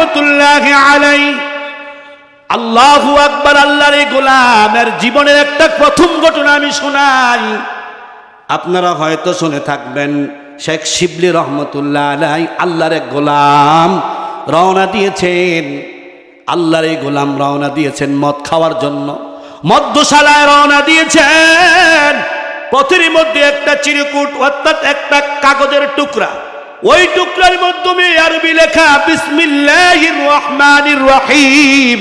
রহমতুল্লাহ আলাই আল্লাহু আকবার, আল্লাহর এই গোলামের জীবনের একটা প্রথম ঘটনা আমি শোনাই। আপনারা হয়তো শুনে থাকবেন, শেখ শিবলি রহমতুল্লাহ আলাই আল্লাহর এক গোলাম রওনা দিয়েছেন। আল্লাহর এই গোলাম রওনা দিয়েছেন মদ খাওয়ার জন্য। মদ্যশালায় রওনা দিয়েছেন। পথের মধ্যে একটা চিরকুট, অর্থাৎ একটা কাগজের টুকরা। ওই টুকরার মাধ্যমে আরবি লেখা, বিসমিল্লাহির রহমানির রহিম।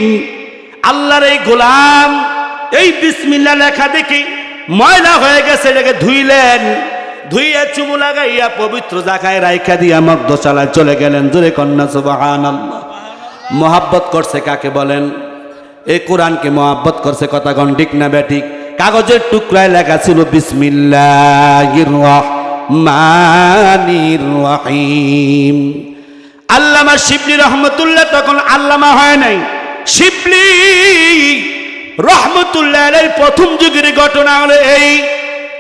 আল্লাহর এই গোলাম, এই বিসমিল্লা লেখা দেখি ময়লা হয়ে গেছে, এটাকে ধুইলেন। ধুইয়া চুমু লাগাইয়া পবিত্র জায়গায় রাইখা দিয়া মদ্য চালায় চলে গেলেন। জোরে কন্যা সুবাহান মোহাব্বত করছে কাকে বলেন? এই কোরআনকে মোহাব্বত করছে কথা ঠিক না ব্যাটিক কাগজের টুকরায় লেখা ছিল, বিসমিল্লাহির রহমানির রহিম। আল্লামা শিবলি রহমতুল্লাহ তখন আল্লামা হয় নাই। শিবলি রহমতুল্লাহ প্রথম যুগের ঘটনা হলো এই।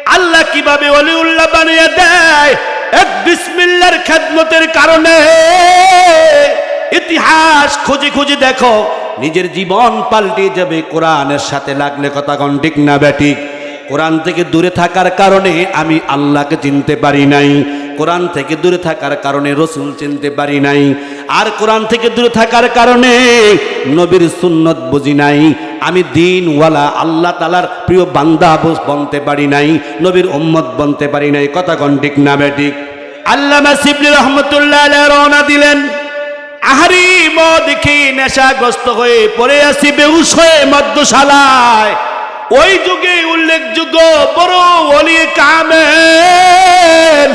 আল্লাহ কীভাবে অলিউল্লাহ বানিয়ে দেয়? এক বিসমিল্লার খেদমতের কারণে। ইতিহাস খুঁজে খুঁজে দেখো, নিজের জীবন পাল্টে যাবে, কোরআনের সাথে লাগলে কথা ঠিক না ব্যাটিক কোরআন থেকে দূরে থাকার কারণে আমি আল্লাহকে চিনতে পারি নাই। কোরআন থেকে দূরে থাকার কারণে রসুল চিনতে পারি নাই। আর কোরআন থেকে দূরে থাকার কারণে নবীর সুন্নত বুঝি নাই। আমি দিনওয়ালা আল্লাহ তালার প্রিয় বান্দা বনতে পারি নাই, নবীর উম্মত বনতে পারি নাই। কথা ঠিক না ব্যাটিক শিবলি রহমতুল্লাহ রওনা দিলেন। আহারি মদ খেয়ে নেশাগ্রস্ত হয়ে পড়ে আসি বেহুশ হয়ে মদ্যশালায়। ওই যুগে উল্লেখযোগ্য বড় অলি কামেল।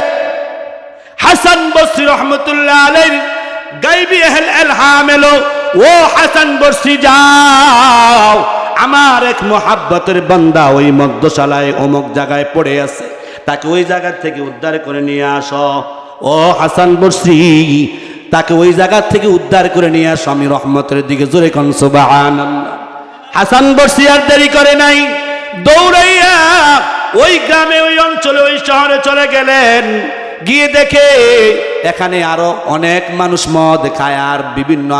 হাসান বসরি রহমতুল্লাহ আলাইহির গাইবি এহল এলহাম এলো, ও হাসান বসরি যাও। আমার এক মোহাব্বতের বান্দা ওই মদ্যশালায় অমুক জায়গায় পড়ে আছে। তাকে ওই জায়গা থেকে উদ্ধার করে নিয়ে আস। ও হাসান বসরি তাকে ওই জায়গা থেকে উদ্ধার করে নিয়ে আস। আমি রহমতের দিকে জোরে কন, সুবহানাল্লাহ। হাসান বর্ষি আর দেরি করে নাই। দৌড়াইয়া ওই গ্রামে, ওই অঞ্চলে, ওই শহরে চলে গেলেন। গিয়ে দেখে এখানে আরও অনেক মানুষ মদ খায় আর বিভিন্ন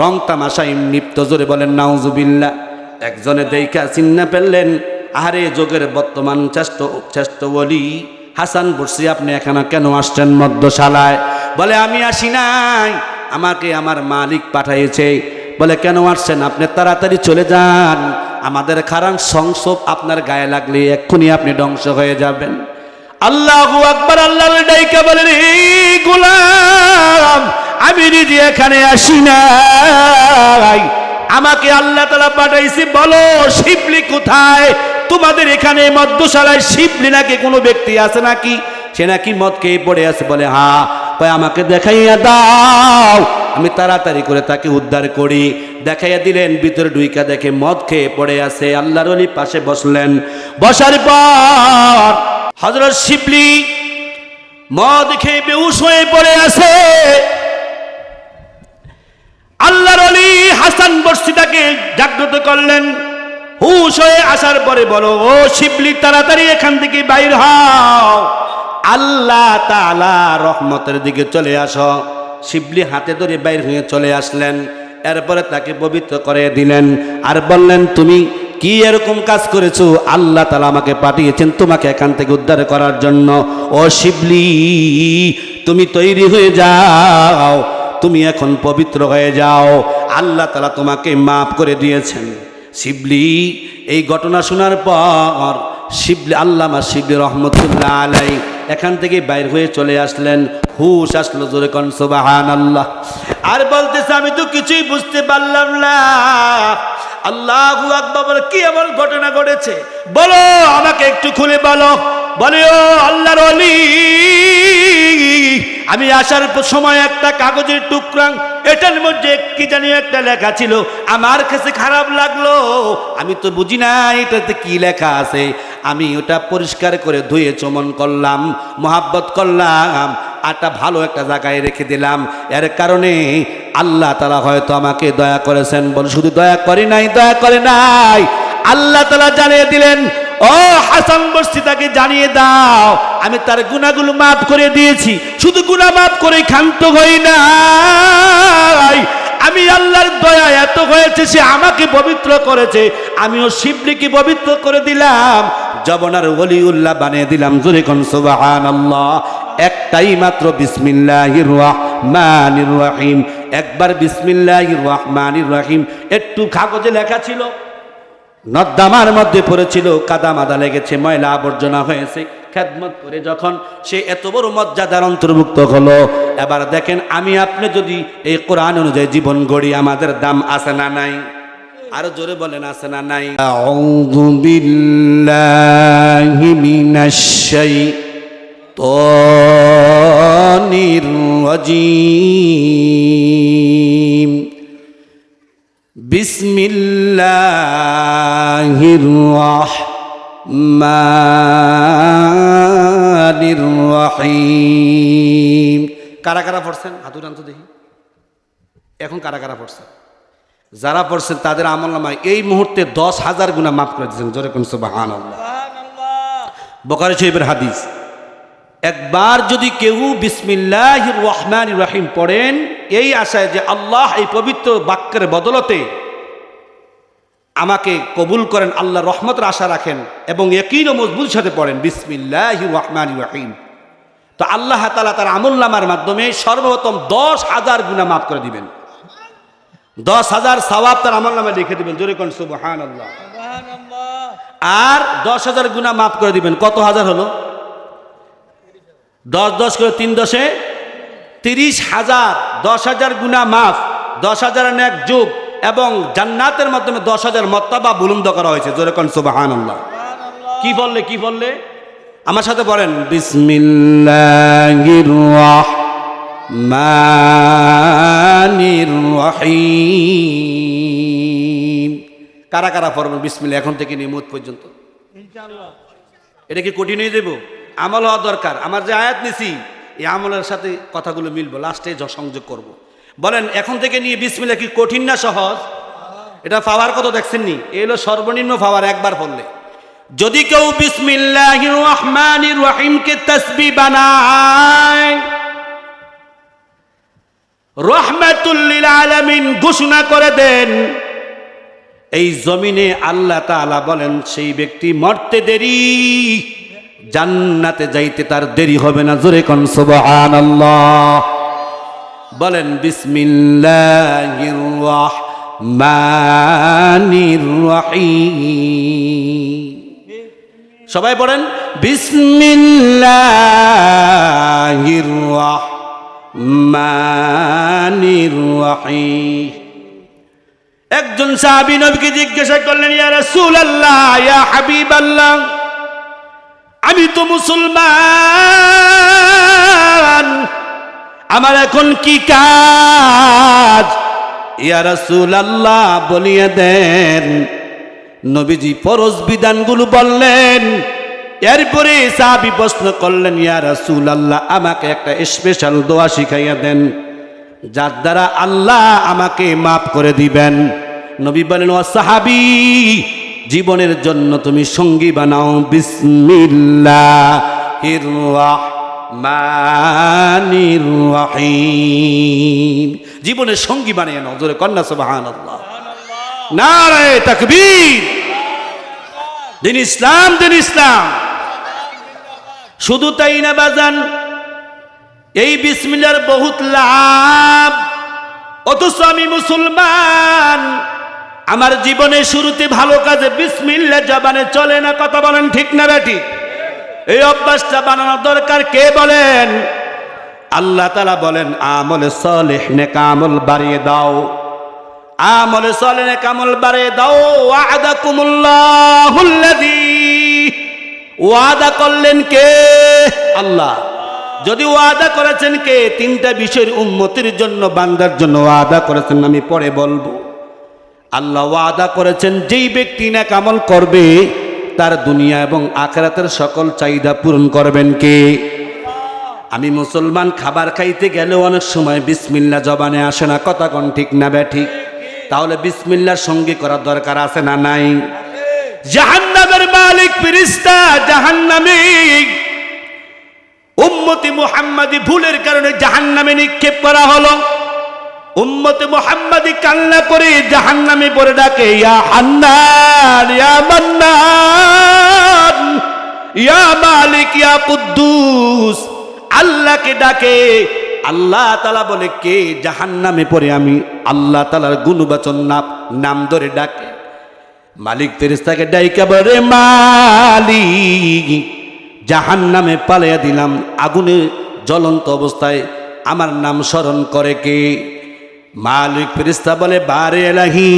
রং তামাশাই নিপ্ত জোরে বলেন নাউজুবিল্লা একজনে দেখা চিন্না ফেললেন, আহারে, যোগের বর্তমান শ্রেষ্ঠ শ্রেষ্ঠ বলি হাসান বর্ষি, আপনি এখানে কেন আসছেন মদ্যশালায়? বলে, আমি আসি নাই। আমাকে আমার মালিক পাঠাইছে। বলে, কেন আসছেন? আপনি তাড়াতাড়ি চলে যান। আমাদের খারাপ সংসব আপনার গায়ে লাগলে এক্ষুনি আপনি ধ্বংস হয়ে যাবেন। আল্লাহ আকবর আল্লাহ ডাইকা বলেন গোলাম, আমি নিজে এখানে আসি নাই। আমাকে আল্লাহ তালা পাঠাইছি, বলো, শিবলি কোথায়? তোমাদের এখানে মদ্যশালায় শিবলি নাকি কোনো ব্যক্তি আছে নাকি? সে নাকি মদ খেয়ে পড়ে আছে বলে, হা, কয় আমাকে দেখাইয়া দাও। আমি তাড়াতাড়ি করে তাকে উদ্ধার করি। দেখাইয়া দিলেন, ভিতরে ডুইকা দেখে মদ খেয়ে পড়ে আছে। আল্লাহর অলি পাশে বসলেন। বসার পর হজরত শিবলি মদ খেয়ে বেউস হয়ে পড়ে আছে। আল্লাহর অলি হাসান বর্ষিতাকে জাগ্রত করলেন। হুশ হয়ে আসার পরে বলো, ও শিবলি, তাড়াতাড়ি এখান থেকে বাইর হও। আল্লাহ তালা রহমতের দিকে চলে আসো। শিবলি হাতে ধরে বাইর হয়ে চলে আসলেন। এরপরে তাকে পবিত্র করে দিলেন। আর বললেন, তুমি কি এরকম কাজ করেছ? আল্লাহ তালা আমাকে পাঠিয়েছেন তোমাকে এখান থেকে উদ্ধার করার জন্য। ও শিবলি, তুমি তৈরি হয়ে যাও। তুমি এখন পবিত্র হয়ে যাও। আল্লাহ তালা তোমাকে মাফ করে দিয়েছেন। শিবলি, এই ঘটনা শোনার পর শিবলি, আল্লামা শিবলি রহমতুল্লাহ আলাই এখান থেকে বাইর হয়ে চলে আসলেন। হুশ আসলো জোরে কন সোবাহান আল্লাহ আর বলতেছে, আমি তো কিছুই বুঝতে পারলাম না। আল্লাহ আকবর, কি এমন ঘটনা ঘটেছে? বলো, আমাকে একটু খুলে বলো। বলে, ও আল্লাহর অলি আমি আসার সময় একটা কাগজের টুকরা, এটার মধ্যে কি জানি একটা লেখা ছিল। আমার কাছে খারাপ লাগল। আমি তো বুঝি না, এটাতে কি লেখা আছে। আমি ওটা পরিষ্কার করে ধুয়ে চমন করলাম, মোহাব্বত করলাম, আটা ভালো একটা জায়গায় রেখে দিলাম। এর কারণে আল্লাহ তালা হয়তো আমাকে দয়া করেছেন বলে, শুধু দয়া করে নাই, দয়া করে নাই। আল্লাহ তালা জানিয়ে দিলেন, ও হাসান বস্তি, তাকে জানিয়ে দাও, আমি তার গুণাগুলো মাফ করে দিয়েছি। শুধু গুণা মাফ করে ক্ষান্ত হই নাই। আমি আল্লাহর দয়া এত হয়েছে, সে আমাকে পবিত্র করেছে। আমিও শিবলিকে পবিত্র করে দিলাম। জবনার ওলিউল্লাহ বানিয়ে দিলাম, জোরে কোন সুবাহান আল্লাহ একটাই মাত্র বিসমিল্লাহির রহমানির রহিম একবার বিসমিল্লাহির রহমানির রহিম একটু কাগজে লেখা ছিল। নর্দামার মধ্যে পড়েছিল কাদা মাদা লেগেছে, ময়লা আবর্জনা হয়েছে। খেদমত করে যখন সে এত বড় মর্যাদার অন্তর্ভুক্ত হলো, এবার দেখেন আমি আপনি যদি এই কোরআন অনুযায়ী জীবন গড়ি, আমাদের দাম আছে না নাই? আরও জোরে বলেন, আছে না নাই? আউযু বিল্লাহি মিনাশ শাইতানির রাজিম। বিসমিল্লাহির রাহমানির কারা কারা পড়ছেন? হাতুর আনতে দেখি। এখন কারা কারা পড়ছেন? যারা পড়ছেন তাদের আমল নামায় এই মুহূর্তে দশ হাজার গুণা মাফ করে দিচ্ছেন জোরে কোন সুবাহান বকারি হাদিস। একবার যদি কেউ বিসমিল্লাহ রহমান রাহিম পড়েন এই আশায় যে আল্লাহ এই পবিত্র বাক্যের বদলতে আমাকে কবুল করেন আল্লাহ রহমতের আশা রাখেন এবং একই মজবুত সাথে পড়েন বিসমিল্লাহ রহমান রাহিম। তো আল্লাহ তালা তার আমল নামার মাধ্যমে সর্বপ্রথম দশ হাজার গুণা মাফ করে দিবেন। দশ হাজার সওয়াব তার আমল নামে লিখে দিবেন জোরে কোন সুবহান আল্লাহ আর দশ হাজার গুণা মাফ করে দিবেন কত হাজার হলো? দশ দশ করে তিন দশে তিরিশ হাজার দশ হাজার গুণা মাফ দশ হাজার এক যুগ এবং জান্নাতের মাধ্যমে দশ হাজার মত্তাবা বুলন্দ করা হয়েছে। যেরকম সুবাহান আল্লাহ কি বললে কি বললে? আমার সাথে বলেন রহিম। কারা কারা পড়বেন বিসমিল্লাহ এখন থেকে নিয়ে মুত পর্যন্ত? এটা কি কঠিন হয়ে দেবো আমল হওয়া দরকার। আমার যে আয়াত নিছি এই আমলের সাথে কথাগুলো মিলবো লাস্টে সংযোগ করব। বলেন, এখন থেকে নিয়ে বিসমিল্লা কি কঠিন না সহজ? এটা পাওয়ার কত দেখছেননি? এই হলো সর্বনিম্ন পাওয়ার, একবার পড়লে যদি কেউ রহিমকে তসবি বানায় রহমাতুল্লিল আলামিন ঘোষণা করে দেন, এই জমিনে আল্লাহ তাআলা বলেন, সেই ব্যক্তি মরতে দেরি, জান্নাতে যাইতে তার দেরি হবে না। জোরে কন, সুবহানাল্লাহ। বলেন, বিসমিল্লাহির রহমানির রহিম। সবাই পড়েন বিসমিল্লাহির রহমানির রহিম। একজন সাহাবী নবীকে জিজ্ঞাসা করলেন, ইয়া রাসূলুল্লাহ, ইয়া হাবিবাল্লাহ, আমি তো মুসলমান। আমার এখন কি কাজ? ইয়া রাসূল আল্লাহ বলিয়ে দেন। নবীজি ফরজ বিধানগুলো বললেন। এরপরে সাহাবী প্রশ্ন করলেন, ইয়া রাসূল আল্লাহ আমাকে একটা স্পেশাল দোয়া শিখাইয়া দেন, যার দ্বারা আল্লাহ আমাকে মাফ করে দিবেন। নবী বলেন, ও সাহাবি, জীবনের জন্য তুমি সঙ্গী বানাও। বিসমিল্লাহ রহমানির রহিম। জীবনের সঙ্গী বানিয়ে নাও, জোরে কন্যা সুবহান আল্লাহ নারায় তাকবীর। দিন ইসলাম দিন ইসলাম। শুধু তাই না, বাজান, এই বিসমিল্লার বহুত লাভ। অথচ আমি মুসলমান। আমার জীবনে শুরুতে ভালো কাজে বিসমিল্লা জবানে চলে না, কথা বলেন ঠিক না বেটি এই অভ্যাসটা বানানোর দরকার কে বলেন? আল্লাহ তালা বলেন, আমলে সলেহ, নেকা আমল বাড়িয়ে দাও। আমলে সলে নেকা আমল বাড়িয়ে দাও। ওয়াদা কুমুল্লাহুল্লাযী ওয়াদা করলেন কে? আল্লাহ। যদি ওয়াদা করেছেন কে? তিনটা বিষয়ের উন্নতির জন্য, বান্দার জন্য ওয়াদা করেছেন, আমি পরে বলব। আল্লাহ ওয়াদা করেছেন, যেই ব্যক্তি না কামল করবে তার দুনিয়া এবং আখরাতের সকল চাহিদা পূরণ করবেন কে? আমি মুসলমান, খাবার খাইতে গেলেও অনেক সময় বিসমিল্লা জবানে আসে না। কথা কোন ঠিক না ব্যা ঠিক? তাহলে বিসমিল্লার সঙ্গে করার দরকার আছে না নাই? জাহান্নামের মালিক ফিরিস্তা জাহান্নামিক উম্মতি মুহাম্মাদি ভুলের কারণে জাহান্নামে নিক্ষেপ করা হলো। উম্মতে মোহাম্মদি কান্না করে জাহান্নামে পড়ে ডাকে, ইয়া হান্নান, ইয়া মান্নান, ইয়া মালিক, ইয়া কুদ্দুস। আল্লাহকে ডাকে, আল্লাহ তালা বলে, কে জাহান্নামে পড়ে? আমি আল্লাহ তালার গুণবাচন নাম নাম ধরে ডাকে। মালিক ফেরেস্তাকে ডাইকা বলে মালিক জাহান নামে পালাইয়া দিলাম, আগুনে জ্বলন্ত অবস্থায় আমার নাম স্মরণ করে কে? মালিক ফেরিস্তা বলে, বারে এলাহি,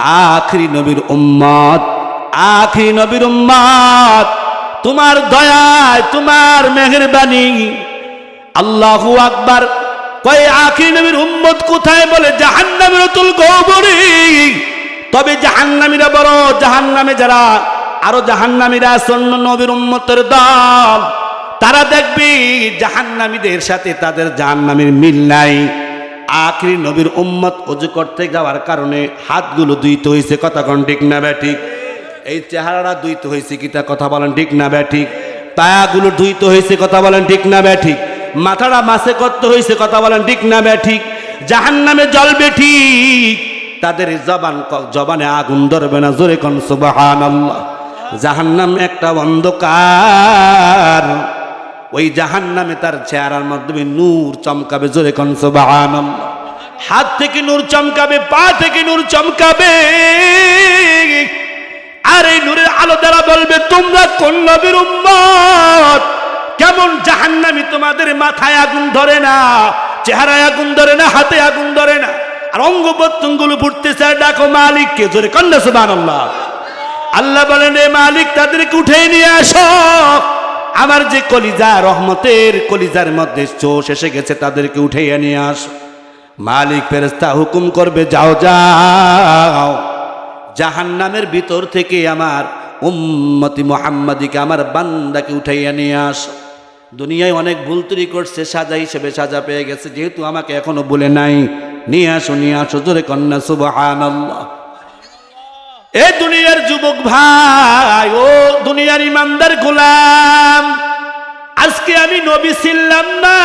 আখরি নবীর উম্মত, আখরি নবীর উম্মত, তোমার দয়ায়, তোমার মেহরবানি। আল্লাহু আকবার। কয়, আখরি নবীর উম্মত কোথায় বলে, জাহান্নামের অতুল গৌবরী তবে জাহান্নামীরা বড়, জাহান্নামে যারা, আরও জাহান্নামীরা সন্ন নবীর উম্মতের দল, তারা দেখবি জাহান্নামীদের সাথে তাদের জাহান্নামীর মিল নাই। আখরি নবীর উম্মত অজু করতে যাওয়ার কারণে হাতগুলো দুইতে হয়েছে কথা কন ঠিক না ব্যাঠিক এই চেহারাটা দুইতে হয়েছে কিতা কথা বলেন ঠিক না ব্যাঠিক পায়াগুলো ধুইতে হয়েছে কথা বলেন ঠিক না ব্যাঠিক মাথাটা মাসে করতে হয়েছে কথা বলেন ঠিক না ব্যাঠিক জাহান্নামে জ্বলবে ঠিক? তাদের জবান জবানে আগুন ধরবে না, জোরে কন সুবাহান জাহান্নাম একটা অন্ধকার। ওই জাহান্নামে তার চেহারার মাধ্যমে নূর চমকাবে, জোরে কন সুবাহান আল্লাহ হাত থেকে নূর চমকাবে, পা থেকে নূর চমকাবে। আর এই নূরের আলো দ্বারা বলবে, তোমরা কোন নবীর উম্মত? কেমন জাহান্নামি তোমাদের মাথায় আগুন ধরে না, চেহারায় আগুন ধরে না, হাতে আগুন ধরে না? আর অঙ্গ প্রত্যঙ্গুলো ফুটতেছে ডাকো মালিককে, জোরে কন্যা সুবান আল্লাহ আল্লাহ বলেন, এ মালিক, তাদেরকে উঠে নিয়ে আসো। আমার যে কলিজা রহমতের কলিজার মধ্যে চোষ এসে গেছে, তাদেরকে উঠে নিয়ে আস। মালিক ফেরেস্তা হুকুম করবে, যাও যাও। জাহান্নামের ভিতর থেকে আমার উম্মতি মোহাম্মদিকে, আমার বান্দাকে উঠাইয়া নিয়ে আস। দুনিয়ায় অনেক ভুল তুরি করছে, সাজা হিসেবে সাজা পেয়ে গেছে, যেহেতু আমাকে এখনও বলে নাই। নিয়ে আসো নিয়ে আসো, জোরে কন্যা সুবহান এ দুনিয়ার যুবক ভাই, ও দুনিয়ার ইমানদার গোলাম, আজকে আমি নবী ছিলাম না,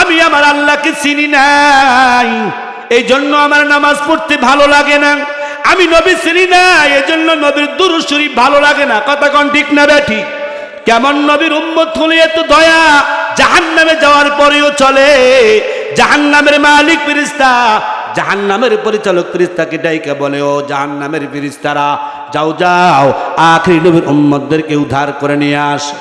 আমি আমার আল্লাহকে চিনি নাই এই জন্য আমার নামাজ পড়তে ভালো লাগে না। আমি নবী চিনি না এই জন্য নবীর দুরুসুরি ভালো লাগে না। কথা কন ঠিক না ঠিক কেমন নবীর উম্মত হলে এত দয়া? জাহান নামে যাওয়ার পরেও চলে। জাহান নামের মালিক ফিরিস্তা জাহান নামের পরিচালক ফিরিস্তাকে ডাইকা বলে, ও জাহান নামের ফিরিস্তারা যাও যাও, আখরি নবীর উম্মতদেরকে উদ্ধার করে নিয়ে আস।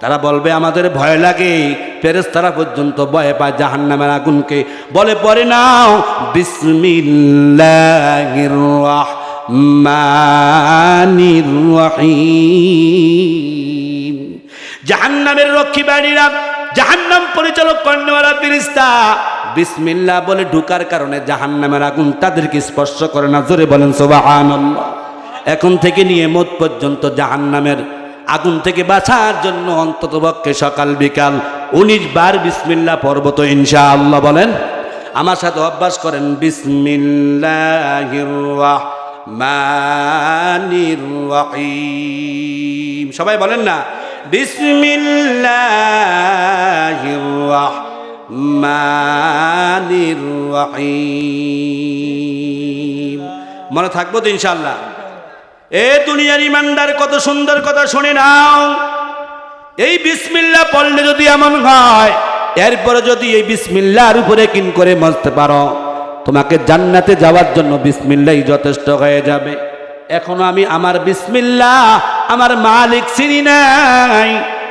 তারা বলবে, আমাদের ভয় লাগে। ফেরেস্তারা পর্যন্ত ভয় পায় জাহান নামের আগুনকে। বলে পরে নাও, বিসমিল্লাহির রাহমানির রহিম। জাহান্নামের রক্ষী বাড়িরা জাহান্নাম পরিচালক কর্ণওয়ালা ফিরিস্তা বিসমিল্লাহ বলে ঢুকার কারণে জাহান্নামের আগুন তাদেরকে স্পর্শ করে না। জোরে বলেন, সুবহানাল্লাহ। এখন থেকে নিয়ে মত পর্যন্ত জাহান্নামের আগুন থেকে বাঁচার জন্য অন্তত পক্ষে সকাল বিকাল উনিশ বার বিসমিল্লা পর্বত ইনশাআল্লাহ বলেন। আমার সাথে অভ্যাস করেন, বিসমিল্লাহির রাহমানির রহিম। সবাই বলেন না, বিসমিল্লাহির মনে থাকব তো ইনশাআল্লাহ। এ দুনিয়ার ইমানদার, কত সুন্দর কথা শুনে নাও। এই বিসমিল্লা পড়লে যদি এমন হয়, এরপরে যদি এই বিসমিল্লার উপরে কিন করে মজতে পারো, তোমাকে জান্নাতে যাওয়ার জন্য বিসমিল্লাই যথেষ্ট হয়ে যাবে। এখনও আমি আমার বিসমিল্লা আমার মালিক চিনি নাই।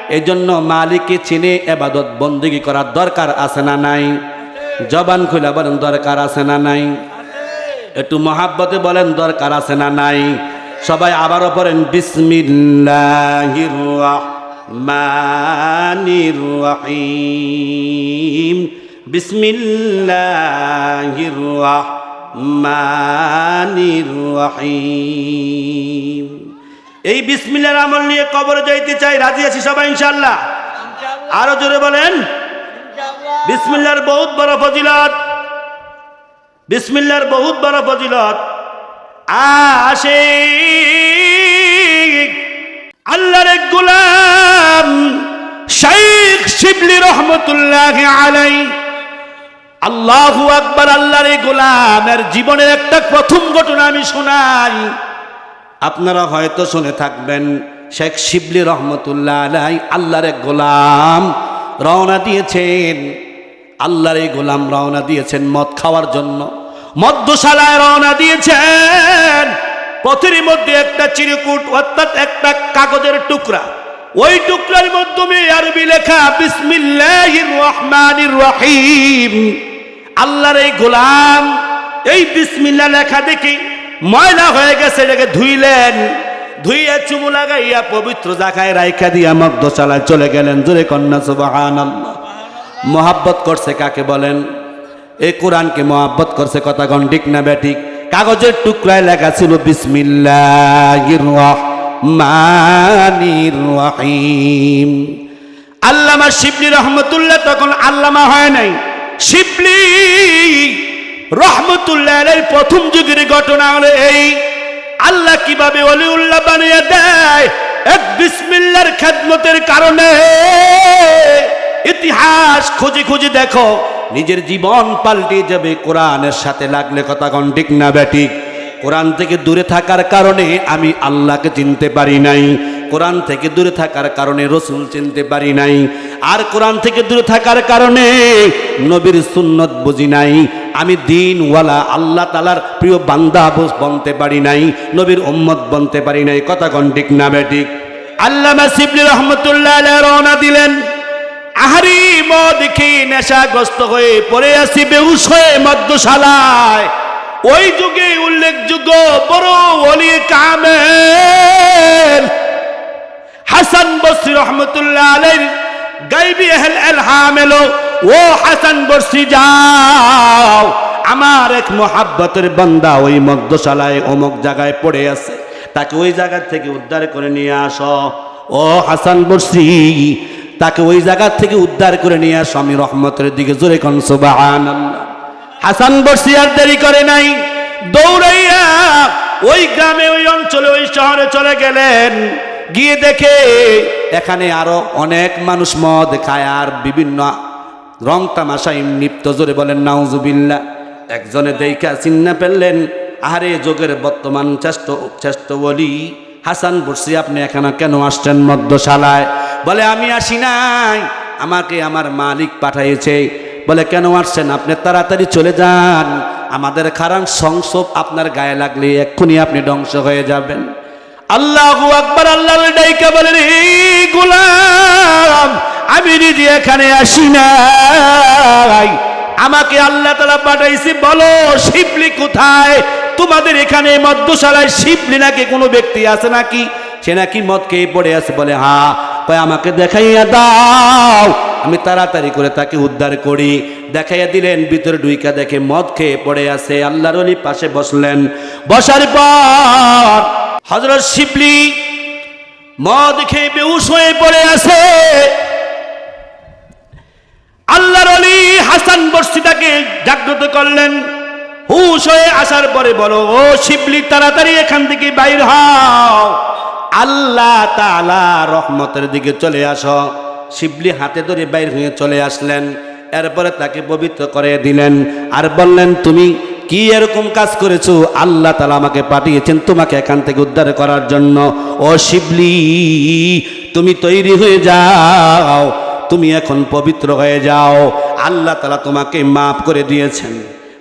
এই জন্য মালিককে চিনে এবাদত বন্দিগি করার দরকার আছে না নাই? জবান খুলে বলেন, দরকার আছে না নাই? একটু মহাব্বতে বলেন, দরকার আছে না নাই? সবাই আবারও পড়েন, বিসমিল্লাহির রহমানির রহিম। বিসমিল্লাহির রহমানির রহিম। এই বিসমিল্লার আমল নিয়ে কবরে যাইতে চাই, রাজি আছি সবাই ইনশাল্লাহ আরও জোরে বলেন। বিসমিল্লার বহুত বড় ফজিলত। বিসমিল্লার বহুত বড় ফজিলত। আসে আল্লাহর গোলাম শাইখ শিবলি রহমতুল্লাহ আলাই আল্লাহু আকবার, আল্লাহর গোলামের জীবনের একটা প্রথম ঘটনা আমি শোনাই। আপনারা হয়তো শুনে থাকবেন, শেখ শিবলি রহমতুল্লাহ আলাই আল্লাহর এক গোলাম রওনা দিয়েছেন। আল্লাহর গোলাম রওনা দিয়েছেন মদ খাওয়ার জন্য। মদ্যশালায় রওনা দিয়েছেন। পথের মধ্যে একটা চিরকুট, অর্থাৎ একটা কাগজের টুকরা। ওই টুকরার মাধ্যমে আরবি লেখা, বিসমিল্লাহির রহমানির রহিম। আল্লাহর এই গোলাম, এই বিসমিল্লাহ লেখা দেখি ময়লা হয়ে গেছে, এটাকে ধুইলেন। ধুইয়া চুমু লাগাইয়া পবিত্র জায়গায় রাইখা দিয়া মগ্ধ চালায় চলে গেলেন। জোরে কন্যা সুবাহান মোহাব্বত করছে কাকে বলেন? এই কোরআনকে মোহাব্বত করছে কথা গন্ডিক না ব্যাটিক কাগজের টুকরায় লেখা ছিল, বিসমিল্লাহির রহমানির রহিম আল্লামা শিবলি রহমতুল্লাহ তখন আল্লামা হয় নাই। শিবলি রহমতুল্লাহ প্রথম যুগের ঘটনা হলো এই। আল্লাহ কীভাবে অলিউল্লাহ বানিয়ে দেয়? এক বিসমিল্লার খেদমতের কারণে। ইতিহাস খুঁজে খুঁজে দেখো, নিজের জীবন পাল্টে যাবে, কোরআনের সাথে লাগলে কথা কন ঠিক না ব্যাটিক কোরআন থেকে দূরে থাকার কারণে আমি আল্লাহকে চিনতে পারি নাই। কোরআন থেকে দূরে থাকার কারণে রসুল চিনতে পারি নাই। আর কোরআন থেকে দূরে থাকার কারণে নবীর সুন্নত বুঝি নাই। আমি দিনওয়ালা আল্লাহ তালার প্রিয় বান্দা বনতে পারি নাই, নবীর উম্মত বনতে পারি নাই। কথা কন ঠিক না ব্যাটিক আল্লামা শিবলি রহমতুল্লাহ রওনা দিলেন। আহারি মদ খেয়ে নেশাগ্রস্ত হয়ে পড়ে আসি বেউস হয়ে মদ্যশালায়। ওই যুগে উল্লেখযোগ্য বড় অলি কামেল হাসান বসরি রহমতুল্লাহ আলাইহির গাইবি এহল এলহাম এলো। ও হাসান বসরি যাও। আমার এক মোহাব্বতের বান্দা ওই মদ্যশালায় অমুক জায়গায় পড়ে আছে। তাকে ওই জায়গা থেকে উদ্ধার করে নিয়ে আসো। ও হাসান বসরি তাকে ওই জায়গা থেকে উদ্ধার করে নিয়ে আসো। আমি রহমতের দিকে জোরে কন, সুবহানাল্লাহ। হাসান বসরি আর দেরি করে নাই। দৌড়াইয়া ওই গ্রামে, ওই অঞ্চলে, ওই শহরে চলে গেলেন। গিয়ে দেখে এখানে আরও অনেক মানুষ মদ খায় আর বিভিন্ন রং তামাশায় নিপ্ত জোরে বলেন নাউজুবিল্লা একজনে দেখা চিন্না ফেললেন আরে যোগের বর্তমান শ্রেষ্ঠ শ্রেষ্ঠ বলি হাসান বসরি আপনি এখানে কেন আসছেন মদ্যশালায়? বলে, আমি আসি নাই, আমাকে আমার মালিক পাঠাইছে। বলে, কেন আসছেন? আপনি তাড়াতাড়ি চলে যান, আমাদের খারাপ সংসব আপনার গায়ে লাগলে এক্ষুনি আপনি ধ্বংস হয়ে যাবেন। আল্লাহু আকবার আল্লাহ ডাইকা বলেন গোলাম, আমি নিজে এখানে আসি নাই। আমাকে আল্লাহ তালা পাঠাইছে, বলো, শিবলি কোথায়? তোমাদের এখানে মদ্যশালায় শিবলি নাকি কোনো ব্যক্তি আছে নাকি? সে নাকি মদ খেয়ে পড়ে আছে বলে, হা, কয় আমাকে দেখাইয়া দাও। আমি তাড়াতাড়ি করে তাকে উদ্ধার করি। দেখাইয়া দিলেন, ভিতরে ডুইকা দেখে মদ খেয়ে পড়ে আছে। আল্লাহর অলি পাশে বসলেন। বসার পর হজরত শিবলি মদ খেয়ে বেউস হয়ে পড়ে আছে। আল্লাহর অলি হাসান বর্ষিতাকে জাগ্রত করলেন। হুশ হয়ে আসার পরে বলো, ও শিবলি, তাড়াতাড়ি এখান থেকে বাইর হও। আল্লাহ তালা রহমতের দিকে চলে আসো। শিবলি হাতে ধরে বাইর হয়ে চলে আসলেন। এরপরে তাকে পবিত্র করে দিলেন। আর বললেন, তুমি কি এরকম কাজ করেছ? আল্লাহ তালা আমাকে পাঠিয়েছেন তোমাকে এখান থেকে উদ্ধার করার জন্য। ও শিবলি, তুমি তৈরি হয়ে যাও। তুমি এখন পবিত্র হয়ে যাও। আল্লাহ তালা তোমাকে মাফ করে দিয়েছেন।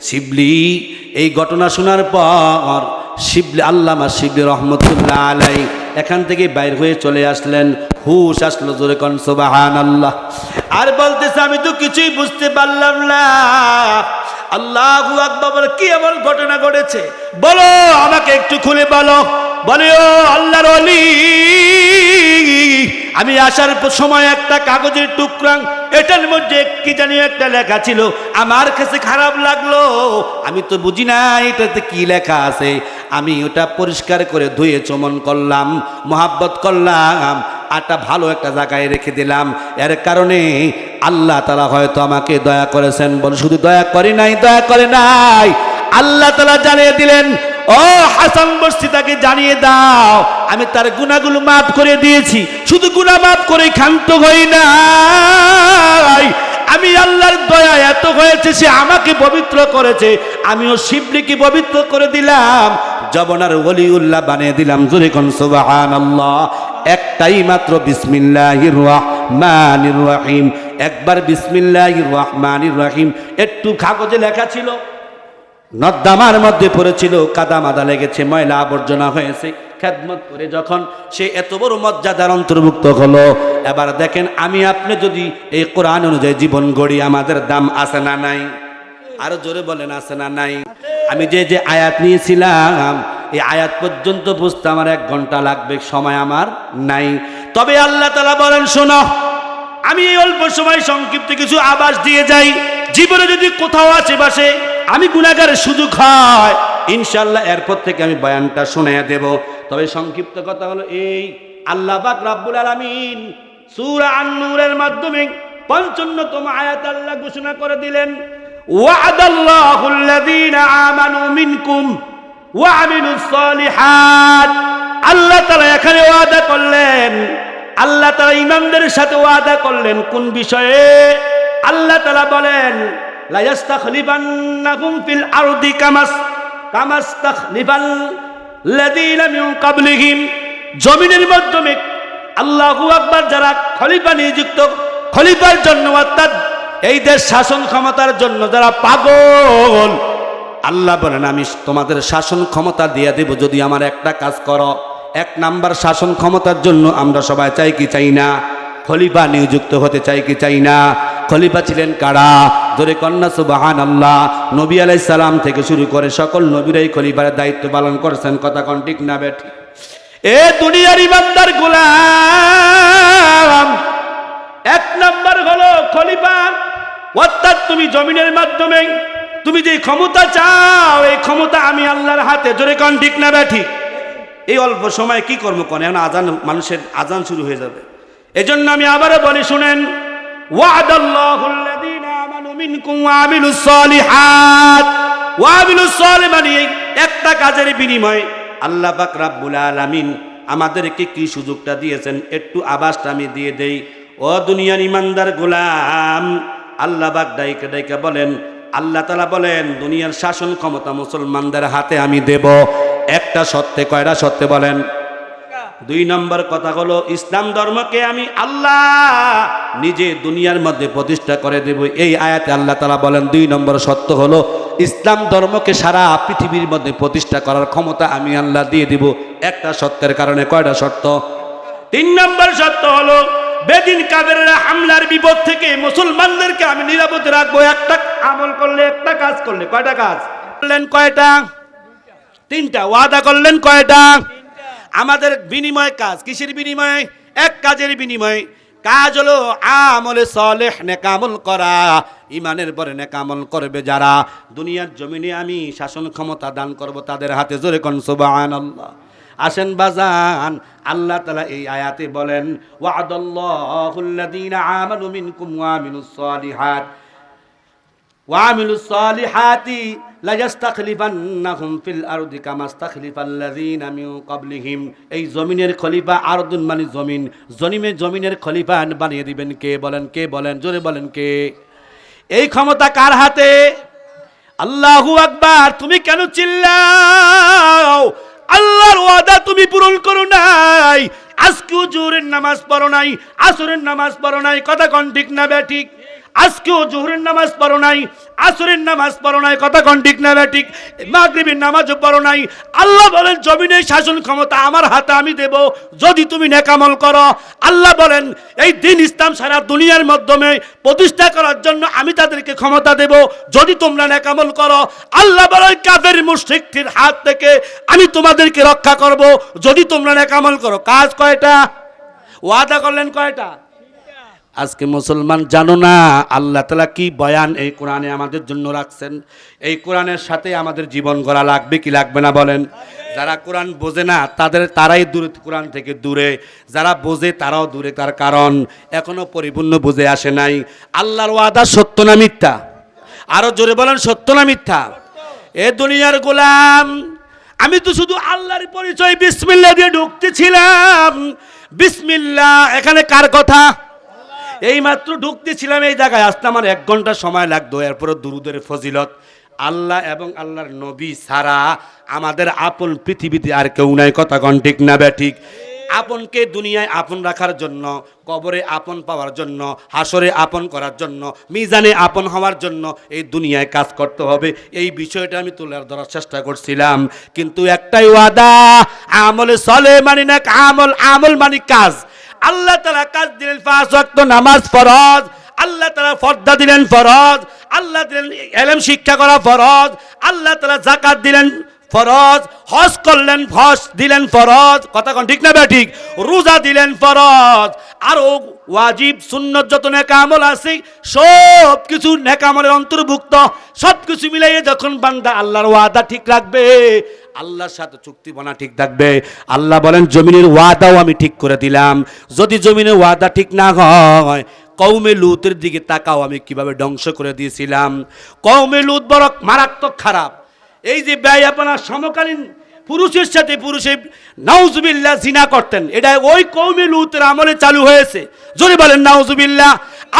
শিবলি, এই ঘটনা শোনার পর শিবলি, আল্লামা শিবলি রহমতুল্লাহ আলাই এখান থেকে বাইর হয়ে চলে আসলেন। হুশ আসলো জোরে কন সোবাহান আল্লাহ আর বলতেছে, আমি তো কিছুই বুঝতে পারলাম না। আল্লাহু আকবার, কি এমন ঘটনা ঘটেছে? বলো, আমাকে একটু খুলে বলো। বলে, ও আল্লাহর অলি আমি আসার সময় একটা কাগজের টুকরা, এটার মধ্যে কি জানি একটা লেখা ছিল। আমার কাছে খারাপ লাগল। আমি তো বুঝি না এটাতে কি লেখা আছে। আমি ওটা পরিষ্কার করে ধুয়ে চমন করলাম, মোহাব্বত করলাম। আটা ভালো একটা জায়গায় রেখে দিলাম। এর কারণে আল্লাহ তালা হয়তো আমাকে দয়া করেছেন বলে শুধু দয়া করে নাই, দয়া করে নাই। আল্লাহ তালা জানিয়ে দিলেন, ও হাসান বস্তি, তাকে জানিয়ে দাও, আমি তার গুণাগুলো মাফ করে দিয়েছি। শুধু গুণা মাফ করে ক্ষান্ত হই নাই। আমি আল্লাহর দয়া এত হয়েছে, সে আমাকে পবিত্র করেছে। আমিও শিবলিকে পবিত্র করে দিলাম। জবনার ওলিউল্লাহ বানিয়ে দিলাম, জোরে কোন, সুবহানাল্লাহ। একটাই মাত্র বিসমিল্লাহির রহমানির রহিম। একবার বিসমিল্লাহির রহমানির রহিম। একটু কাগজে লেখা ছিল নর্দামার মধ্যে পড়েছিল, কাদা মাদা লেগেছে, ময়লা আবর্জনা হয়েছে। খেদমত করে যখন সে এত বড় মর্যাদার অন্তর্ভুক্ত হলো, এবার দেখেন, আমি আপনি যদি এই কোরআন অনুযায়ী জীবন গড়ি, আমাদের দাম আছে না নাই? আরও জোরে বলেন, আছে না নাই? আমি যে যে আয়াত নিয়েছিলাম এই আয়াত পর্যন্ত বুঝতে আমার এক ঘণ্টা লাগবে, সময় আমার নাই। তবে আল্লাহ তালা বলেন, শোনো, আমি এই অল্প সময় সংক্ষিপ্ত কিছু আবাস দিয়ে যাই। জীবনে যদি কোথাও আশেপাশে আমি গুণাগারের সুযোগ হয় ইনশাল্লাহ এরপর থেকে আমি বয়ানটা শুনে দেব। তবে সংক্ষিপ্ত কথা হলো এই, আল্লাহ পাক রাব্বুল আলামিন সূরা আন-নূরের মাধ্যমে পঞ্চান্নতম আয়াত আল্লাহ ঘোষণা করে দিলেন ওয়াদাল্লাহু আল্লাযীনা আমানু মিনকুম আল্লাহ তাআলা এখানে ওয়াদা করলেন, আল্লাহ তাআলা ইমানদের সাথে ওয়াদা করলেন। কোন বিষয়ে? আল্লাহ তাআলা বলেন মিন জমিনের মাধ্যমে আল্লাহু আকবার যারা খলিফা নিযুক্ত, খলিফার জন্য অর্থাৎ এই দেশ শাসন ক্ষমতার জন্য যারা পাগল আল্লাহ বলেন, আমি তোমাদের শাসন ক্ষমতা দিয়ে দেব, যদি আমার একটা কাজ করো। এক নাম্বার শাসন ক্ষমতার জন্য আমরা সবাই চাই কি চাই না? খলিফা নিযুক্ত হতে চাই কি চাই না? খলিফা ছিলেন কারা? ধরে কন্যা সুবাহান আল্লাহ নবী আলাই সালাম থেকে শুরু করে সকল নবীরাই খলিফার দায়িত্ব পালন করেছেন। কথা কন ঠিক না, বেঠ? এ দুনিয়ার ইমানদার গোলাম, এক নাম্বার হলো খলিফা। অর্থাৎ তুমি জমিনের মাধ্যমে তুমি যে ক্ষমতা চাও, এই ক্ষমতা আমি আল্লাহর হাতে। জোরে কন, ঠিক না ব্যাঠি? এই অল্প সময় কি কর্ম করে এখন আজান, মানুষের আজান শুরু হয়ে যাবে। এজন্য আমি আবারও বলি, শুনেন মানে একটা কাজের বিনিময়ে আল্লাহ পাক রাব্বুল আলামিন আমাদেরকে কি সুযোগটা দিয়েছেন? একটু আবাসটা আমি দিয়ে দেই। ও দুনিয়ার ইমানদার গোলাম, আল্লাহ পাক ডাইকে ডাইকে বলেন আল্লাহ তালা বলেন, দুনিয়ার শাসন ক্ষমতা মুসলমানদের হাতে আমি দেব। একটা সত্যে, কয়টা সত্যে বলেন? দুই নম্বর কথা হলো, ইসলাম ধর্মকে আমি আল্লাহ নিজে দুনিয়ার মধ্যে প্রতিষ্ঠা করে দেব। এই আয়াতে আল্লাহ তালা বলেন, দুই নম্বর সত্য হলো, ইসলাম ধর্মকে সারা পৃথিবীর মধ্যে প্রতিষ্ঠা করার ক্ষমতা আমি আল্লাহ দিয়ে দিব। একটা সত্যের কারণে কয়টা সত্য? তিন নম্বর সত্য হলো বেদিন কাবের হামলার বিপদ থেকে মুসলমানদেরকে আমি নিরাপদে রাখব। একটা আমল করলে একটা কাজ করলে কয়টা কাজ? করলেন কয়টা? তিনটা। ওয়াদা করলেন কয়টা? আমাদের বিনিময় কাজ। কিসের বিনিময়? এক কাজের বিনিময়। কাজ হলো আমলে সলেহ নেকামল করা। ইমানের পরে নেকামল করবে যারা। দুনিয়ার জমিনে আমি শাসন ক্ষমতা দান করব তাদের হাতে জোরে কন, সুবহানাল্লাহ। আসেন বাজান, আল্লাহ তালা এই আয়াতে বলেন ওয়াদল্লাহুল্লাদিন সালিহাতি। এই জমিনের খলিফা আরদুন মানে জমিন। জমিনে জমিনের খলিফা বানিয়ে দিবেন কে? বলেন কে? বলেন, জোরে বলেন কে? এই ক্ষমতা কার হাতে? আল্লাহু আকবার, তুমি কেন চিল্লাও? আল্লাহর ওয়াদা তুমি পূরণ করো নাই। আজকেও জোরের নামাজ পড়ো নাই, আসরের নামাজ পড়ো নাই। কথা কন ঠিক না বে ঠিক? আজকেও জোহরের নামাজ পড়ো নাই, আসরের নামাজ পড়ো নাই, কথা কন ঠিক না ঠিক মাগরিবের নামাজও পড়ো নাই। আল্লাহ বলেন, জমিনের শাসন ক্ষমতা আমার হাতে আমি দেব, যদি তুমি নেকামল করো। আল্লাহ বলেন, এই দিন ইসলাম সারা দুনিয়ার মাধ্যমে প্রতিষ্ঠা করার জন্য আমি তাদেরকে ক্ষমতা দেব, যদি তোমরা নেকামল করো। আল্লাহ বলেন কাদের মুশ্রিকটির হাত থেকে আমি তোমাদেরকে রক্ষা করব, যদি তোমরা নেকামল করো। কাজ কয়টা? ওয়াদা করলেন কয়টা? আজকে মুসলমান জানো না, আল্লাহ তালা কি বয়ান এই কোরআনে আমাদের জন্য রাখছেন? এই কোরআনের সাথে আমাদের জীবন গড়া লাগবে কি লাগবে না বলেন? যারা কোরআন বোঝে না, তাদের, তারাই দূরে, কোরআন থেকে দূরে। যারা বোঝে, তারাও দূরে। তার কারণ এখনও পরিপূর্ণ বুঝে আসে নাই। আল্লাহর ওয়াদা সত্য না মিথ্যা? আরও জোরে বলেন, সত্য না মিথ্যা? এ দুনিয়ার গোলাম, আমি তো শুধু আল্লাহর পরিচয় বিসমিল্লা দিয়ে ঢুকতেছিলাম। বিসমিল্লাহ, এখানে কার কথা? এই মাত্র ঢুকতেছিলাম এই জায়গায়। আসতে আমার এক ঘণ্টা সময় লাগতো। এরপরে দুরুদের ফজিলত, আল্লাহ এবং আল্লাহর নবী ছাড়া আমাদের আপন পৃথিবীতে আর কেউ নাই। কথা কন ঠিক না বে ঠিক? আপনকে দুনিয়ায় আপন রাখার জন্য, কবরে আপন পাওয়ার জন্য, হাসরে আপন করার জন্য, মিজানে আপন হওয়ার জন্য এই দুনিয়ায় কাজ করতে হবে। এই বিষয়টা আমি তুলে ধরার চেষ্টা করছিলাম। কিন্তু একটাই ওয়াদা, আমলে চলে মানি না আমল আমল মানি কাজ। আল্লাহ তালা কাজ দিলেন পাঁচ নামাজ ফরজ, আল্লাহ তালা ফর্দা দিলেন ফরজ, আল্লাহ দিলেন এলেম শিক্ষা করা ফরজ, আল্লাহ তালা জাকাত দিলেন ফরজ, হজ করলেন হজ দিলেন ফরজ, কথা কোন ঠিক না বে ঠিক? রোজা দিলেন ফরজ, আর ও ওয়াজিব, সুন্নত যত নেকামল আছে সব কিছু নেকামলের অন্তর্ভুক্ত সব কিছু মিলাইয়ে যখন বান্দা আল্লাহর ওয়াদা ঠিক রাখবে আল্লাহর সাথে চুক্তি বনা ঠিক থাকবে। আল্লাহ বলেন, জমিনের ওয়াদাও আমি ঠিক করে দিলাম। যদি জমিনের ওয়াদা ঠিক না হয় কৌমে লুতের দিকে তাকাও, আমি কীভাবে ধ্বংস করে দিয়েছিলাম। কৌমে লুত বড় মারাত্মক খারাপ। এই যে ব্যয় আপনার সমকালীন পুরুষের সাথে পুরুষে নাউজুবিল্লাহ জিনা করতেন। এটা ওই কৌমে লুতের আমলে চালু হয়েছে। যদি বলেন, নাউজুবিল্লাহ,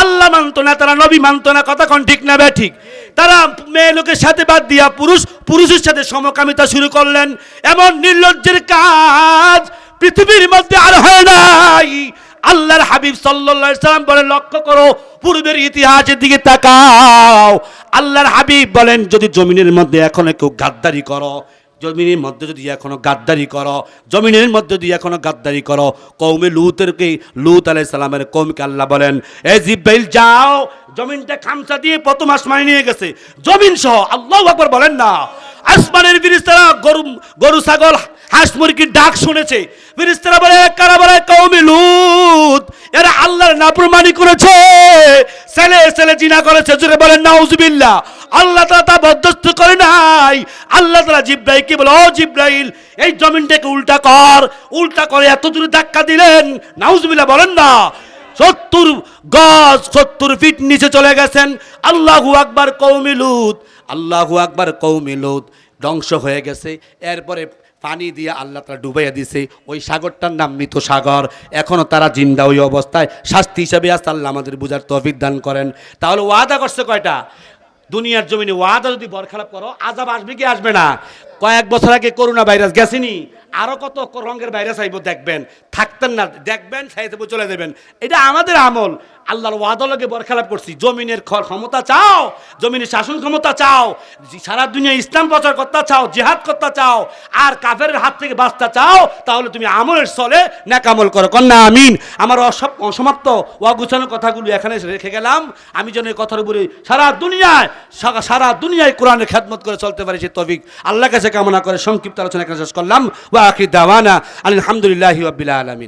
আল্লাহ মানতো না, তারা নবী মানতো না, কথা ঠিক না বে ঠিক? তারা মেয়ে লোকের সাথে বাদ দিয়া পুরুষ, পুরুষের সাথে সমকামিতা শুরু করলেন। এমন নির্লজ্জের কাজ পৃথিবীর মধ্যে আর হয় নাই। আল্লাহর হাবিব সাল্লাম বলে, লক্ষ্য করো, পূর্বের ইতিহাসের দিকে তাকাও। আল্লাহর হাবিব বলেন, যদি জমিনের মধ্যে এখনও কেউ গাদ্দারি করো জমিনের মধ্যে যদি এখনও গাদ্দারি করো, জমিনের মধ্যে যদি এখনও গাদ্দারি করো কৌমে লুতেরকে লুত আলাই সালামের কৌমকে আল্লাহ বলেন, এ জিব্রাইল, যাও, জমিনটা খামসা দিয়ে প্রথম আসমানে নিয়ে গেছে। জমিন সহ, আল্লাহ আকবার বলেন না। আসমানের ফিরিস্তারা গরু গরু, ছাগল, হাঁস মুরগির ডাক শুনেছে। ফিরিস্তারা বলে কারা বলে? কৌমি লুত। এরা আল্লাহর নাফরমানি করেছে। ছেলে ছেলে জিনা করেছে। জুড়ে বলেন, নাউজুবিল্লাহ। আল্লাহ তাআলা তা বরদাস্ত করে নাই। আল্লাহ তাআলা জিব্রাইলকে বলে, ও জিব্রাইল, এই জমিনটাকে উল্টা কর। উল্টা করে এত দূরে ধাক্কা দিলেন। নাউজুবিল্লাহ বলেন না। সত্তর গজ সত্তর ফিট নিচে চলে গেছেন। আল্লাহু আকবার কৌমি লুত। আল্লাহু আকবার কৌমি লুত। ধ্বংস হয়ে গেছে। এরপরে পানি দিয়ে আল্লাহ তারা ডুবাইয়া দিছে। ওই সাগরটার নাম মৃত সাগর। এখনও তারা জিন্দা ওই অবস্থায়। শাস্তি হিসাবে আসতে আল্লাহ আমাদের বুঝার তৌফিক দান করেন। তাহলে ওয়াদা করছে কয়টা? দুনিয়ার জমিনে ওয়াদা যদি বরখালাপ করো আজাব আসবে কি আসবে না? কয়েক বছর আগে করোনা ভাইরাস গেছেনি। আরও কত রঙের ভাইরাস আইব দেখবেন। থাকতেন না। দেখবেন সাইতে চলে যাবেন। এটা আমাদের আমল। আল্লাহর ওয়াদলকে বরখালাপ করছি। জমিনের ক্ষমতা চাও, জমিনের শাসন ক্ষমতা চাও সারা দুনিয়া ইসলাম প্রচার করতে চাও, জেহাদ করতে চাও, আর কাফের হাত থেকে বাঁচতে চাও, তাহলে তুমি আমলের চলে ন্যাকামল করো। কন্যা, আমিন। আমার অসব অসমাপ্ত অগুছানো কথাগুলো এখানে রেখে গেলাম। আমি যেন এই কথার উপরে সারা দুনিয়ায়, সারা- সারা দুনিয়ায় কোরআনের খেদমত করে চলতে পারি, সে তবিক আল্লাহ কাছে কামনা করে সংক্ষিপ্ত আলোচনা শেষ করলাম। ওয়া আখির দাওয়ানা আলহামদুলিল্লাহি রাব্বিল আলামিন।